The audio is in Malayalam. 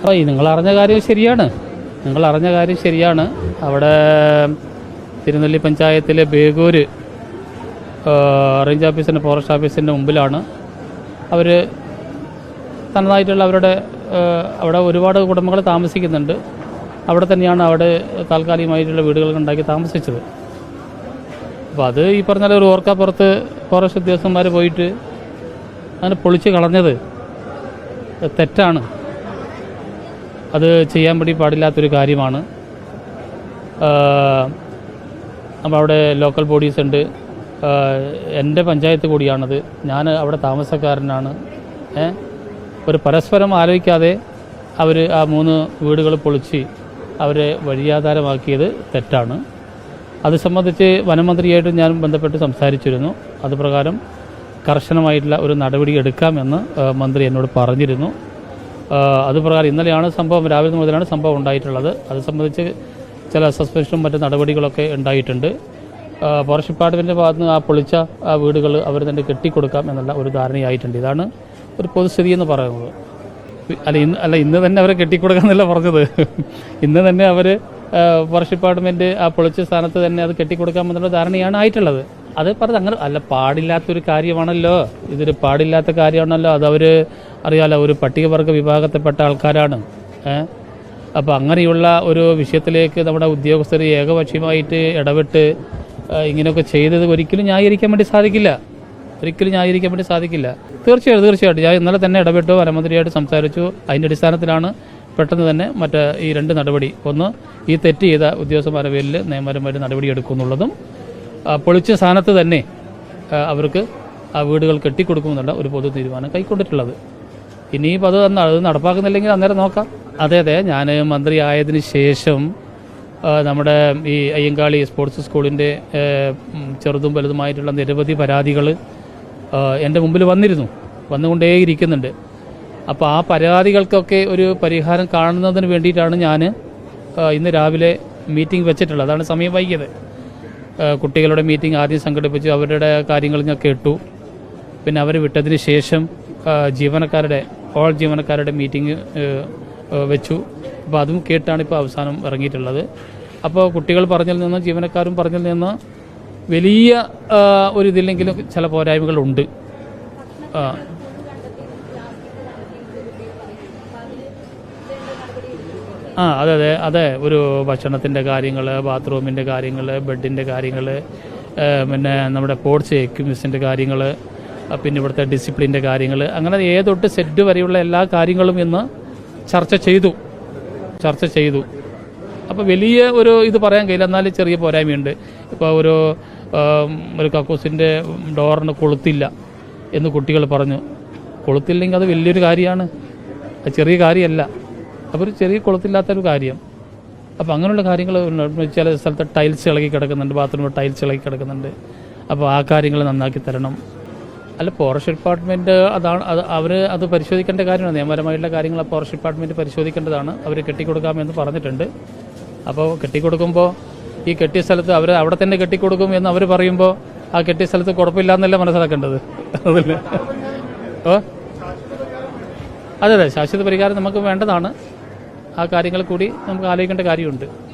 അപ്പോൾ നിങ്ങൾ അറിഞ്ഞ കാര്യം ശരിയാണ്. നിങ്ങൾ അറിഞ്ഞ കാര്യം ശരിയാണ്. അവിടെ തിരുനെല്ലി പഞ്ചായത്തിലെ ബേഗൂര് റേഞ്ച് ഓഫീസിന്റെ ഫോറസ്റ്റ് ഓഫീസിന്റെ മുമ്പിലാണ്. അവർ തനതായിട്ടുള്ള അവരുടെ അവിടെ ഒരുപാട് കുടുംബങ്ങൾ താമസിക്കുന്നുണ്ട്. അവിടെ തന്നെയാണ് അവിടെ താൽക്കാലികമായിട്ടുള്ള വീടുകൾ ഉണ്ടാക്കി താമസിച്ചത്. അപ്പോൾ അത് ഈ പറഞ്ഞ ഒരു ഒരു ഓർക്കാപ്പുറത്ത് ഫോറസ്റ്റ് ഉദ്യോഗസ്ഥന്മാർ പോയിട്ട് അങ്ങനെ പൊളിച്ച് കളഞ്ഞത് തെറ്റാണ്. അത് ചെയ്യാൻ വേണ്ടി പാടില്ലാത്തൊരു കാര്യമാണ്. അപ്പോൾ അവിടെ ലോക്കൽ ബോഡീസ് ഉണ്ട്. എന്റെ പഞ്ചായത്ത് കൂടിയാണത്. ഞാൻ അവിടെ താമസക്കാരനാണ്. ഒരു പരസ്പരം ആലോചിക്കാതെ അവർ ആ മൂന്ന് വീടുകൾ പൊളിച്ച് അവരെ വഴിയാധാരമാക്കിയത് തെറ്റാണ്. അത് സംബന്ധിച്ച് വനമന്ത്രിയായിട്ട് ഞാൻ ബന്ധപ്പെട്ട് സംസാരിച്ചിരുന്നു. അതുപ്രകാരം കർശനമായിട്ടുള്ള ഒരു നടപടി എടുക്കാമെന്ന് മന്ത്രി എന്നോട് പറഞ്ഞിരുന്നു. അത് പ്രകാരം ഇന്നലെയാണ് സംഭവം രാവിലെ മുതലാണ് സംഭവം ഉണ്ടായിട്ടുള്ളത്. അത് സംബന്ധിച്ച് ചില സസ്പെൻഷനും മറ്റു നടപടികളൊക്കെ ഉണ്ടായിട്ടുണ്ട്. ഫോറസ്റ്റ് ഡിപ്പാർട്ട്മെന്റിന്റെ ഭാഗത്ത് നിന്ന് ആ പൊളിച്ച ആ വീടുകൾ അവർ തന്നെ കെട്ടിക്കൊടുക്കാം എന്നുള്ള ഒരു ധാരണയായിട്ടുണ്ട്. ഇതാണ് ഒരു പൊതുസ്ഥിതി എന്ന് പറയുന്നത്. അല്ല ഇന്ന് അല്ല ഇന്ന് തന്നെ അവരെ കെട്ടിക്കൊടുക്കാന്നല്ല പറഞ്ഞത്. ഇന്ന് തന്നെ അവർ ഫോറസ്റ്റ് ഡിപ്പാർട്ട്മെന്റ് ആ പൊളിച്ച സ്ഥാനത്ത് തന്നെ അത് കെട്ടിക്കൊടുക്കാമെന്നുള്ള ധാരണയാണ് ആയിട്ടുള്ളത്. അത് പറഞ്ഞത് അങ്ങനെ അല്ല പാടില്ലാത്തൊരു കാര്യമാണല്ലോ. ഇതൊരു പാടില്ലാത്ത കാര്യമാണല്ലോ. അത് അവർ അറിയാലോ ഒരു പട്ടികവർഗ വിഭാഗത്തിൽപ്പെട്ട ആൾക്കാരാണ്. അപ്പോൾ അങ്ങനെയുള്ള ഒരു വിഷയത്തിലേക്ക് നമ്മുടെ ഉദ്യോഗസ്ഥർ ഏകപക്ഷീയമായിട്ട് ഇടപെട്ട് ഇങ്ങനെയൊക്കെ ചെയ്തത് ഒരിക്കലും ന്യായീകരിക്കാൻ വേണ്ടി സാധിക്കില്ല. ഒരിക്കലും ന്യായീകരിക്കാൻ വേണ്ടി സാധിക്കില്ല. തീർച്ചയായിട്ടും തീർച്ചയായിട്ടും. ഞാൻ ഇന്നലെ തന്നെ ഇടപെട്ടു വനമന്ത്രിയായിട്ട് സംസാരിച്ചു. അതിന്റെ അടിസ്ഥാനത്തിലാണ് പെട്ടെന്ന് തന്നെ മറ്റേ ഈ രണ്ട് നടപടി. ഒന്ന് ഈ തെറ്റ് ചെയ്ത ഉദ്യോഗസ്ഥന്മാരുടെ പേരിൽ നിയമപരമായിട്ട് നടപടി എടുക്കുമെന്നുള്ളതും ആ, പൊളിച്ച സ്ഥാനത്ത് തന്നെ അവർക്ക് ആ വീടുകൾ കെട്ടിക്കൊടുക്കുമെന്നുള്ള ഒരു പൊതു തീരുമാനം കൈക്കൊണ്ടിട്ടുള്ളത്. ഇനിയിപ്പോൾ അത് അത് നടപ്പാക്കുന്നില്ലെങ്കിൽ അന്നേരം നോക്കാം. അതെ അതെ ഞാൻ മന്ത്രി ആയതിന് ശേഷം നമ്മുടെ ഈ അയ്യങ്കാളി സ്പോർട്സ് സ്കൂളിന്റെ ചെറുതും വലുതുമായിട്ടുള്ള നിരവധി പരാതികൾ എന്റെ മുമ്പിൽ വന്നിരുന്നു. വന്നുകൊണ്ടേയിരിക്കുന്നുണ്ട്. അപ്പോൾ ആ പരാതികൾക്കൊക്കെ ഒരു പരിഹാരം കാണുന്നതിന് വേണ്ടിയിട്ടാണ് ഞാൻ ഇന്ന് രാവിലെ മീറ്റിംഗ് വെച്ചിട്ടുള്ളത്. അതാണ് സമയം വൈകിയത്. കുട്ടികളുടെ മീറ്റിംഗ് ആദ്യം സംഘടിപ്പിച്ച്. അവരുടെ കാര്യങ്ങൾ ഞാൻ കേട്ടു. പിന്നെ അവർ വിട്ടതിന് ശേഷം ജീവനക്കാരുടെ ഓൾ ജീവനക്കാരുടെ മീറ്റിംഗ് വെച്ചു. അപ്പോൾ അതും കേട്ടാണ് ഇപ്പോൾ അവസാനം ഇറങ്ങിയിട്ടുള്ളത്. അപ്പോൾ കുട്ടികൾ പറഞ്ഞതിൽ നിന്ന് ജീവനക്കാരും പറഞ്ഞതിൽ നിന്ന് വലിയ ഒരു ഇതില്ലെങ്കിലും ചില പോരായ്മകളുണ്ട് ആ അതെ അതെ അതെ. ഒരു ഭക്ഷണത്തിന്റെ കാര്യങ്ങൾ ബാത്റൂമിന്റെ കാര്യങ്ങൾ ബെഡിന്റെ കാര്യങ്ങൾ പിന്നെ നമ്മുടെ സ്പോർട്സ് എക്യുപ്മെൻസിന്റെ കാര്യങ്ങൾ പിന്നെ ഇവിടുത്തെ ഡിസിപ്ലിന്റെ കാര്യങ്ങൾ അങ്ങനെ ഏതൊട്ട് സെറ്റ് വരെയുള്ള എല്ലാ കാര്യങ്ങളും ഇന്ന് ചർച്ച ചെയ്തു. ചർച്ച ചെയ്തു. അപ്പോൾ വലിയ ഒരു ഇത് പറയാൻ കഴിയില്ല. എന്നാലും ചെറിയ പോരായ്മയുണ്ട്. ഇപ്പോൾ ഒരു ഒരു കക്കൂസിന്റെ ഡോറിന് കൊളുത്തില്ല എന്ന് കുട്ടികൾ പറഞ്ഞു. കൊളുത്തില്ലെങ്കിൽ അത് വലിയൊരു കാര്യമാണ്. ചെറിയ കാര്യമല്ല. അപ്പോൾ ഒരു ചെറിയ കുളത്തില്ലാത്തൊരു കാര്യം. അപ്പോൾ അങ്ങനെയുള്ള കാര്യങ്ങൾ ചില സ്ഥലത്ത് ടൈൽസ് ഇളകി കിടക്കുന്നുണ്ട് ബാത്റൂമിൽ ടൈൽസ് ഇളകി കിടക്കുന്നുണ്ട്. അപ്പോൾ ആ കാര്യങ്ങൾ നന്നാക്കി തരണം. അല്ല ഫോറസ്റ്റ് ഡിപ്പാർട്ട്മെന്റ് അതാണ് അത് അവർ അത് പരിശോധിക്കേണ്ട കാര്യമാണ്. നിയമപരമായിട്ടുള്ള കാര്യങ്ങൾ ഫോറസ്റ്റ് ഡിപ്പാർട്ട്മെന്റ് പരിശോധിക്കേണ്ടതാണ്. അവർ കെട്ടിക്കൊടുക്കാമെന്ന് പറഞ്ഞിട്ടുണ്ട്. അപ്പോൾ കെട്ടിക്കൊടുക്കുമ്പോൾ ഈ കെട്ടിയ സ്ഥലത്ത് അവർ അവിടെ തന്നെ കെട്ടിക്കൊടുക്കും എന്ന് അവർ പറയുമ്പോൾ ആ കെട്ടിയ സ്ഥലത്ത് കുഴപ്പമില്ല എന്നല്ല മനസ്സിലാക്കേണ്ടത്? അതല്ലേ? ഓ? അതെ അതെ. ശാശ്വത പരിഹാരം നമുക്ക് വേണ്ടതാണ്. ആ കാര്യങ്ങൾ കൂടി നമുക്ക് ആലോചിക്കേണ്ട കാര്യമുണ്ട്.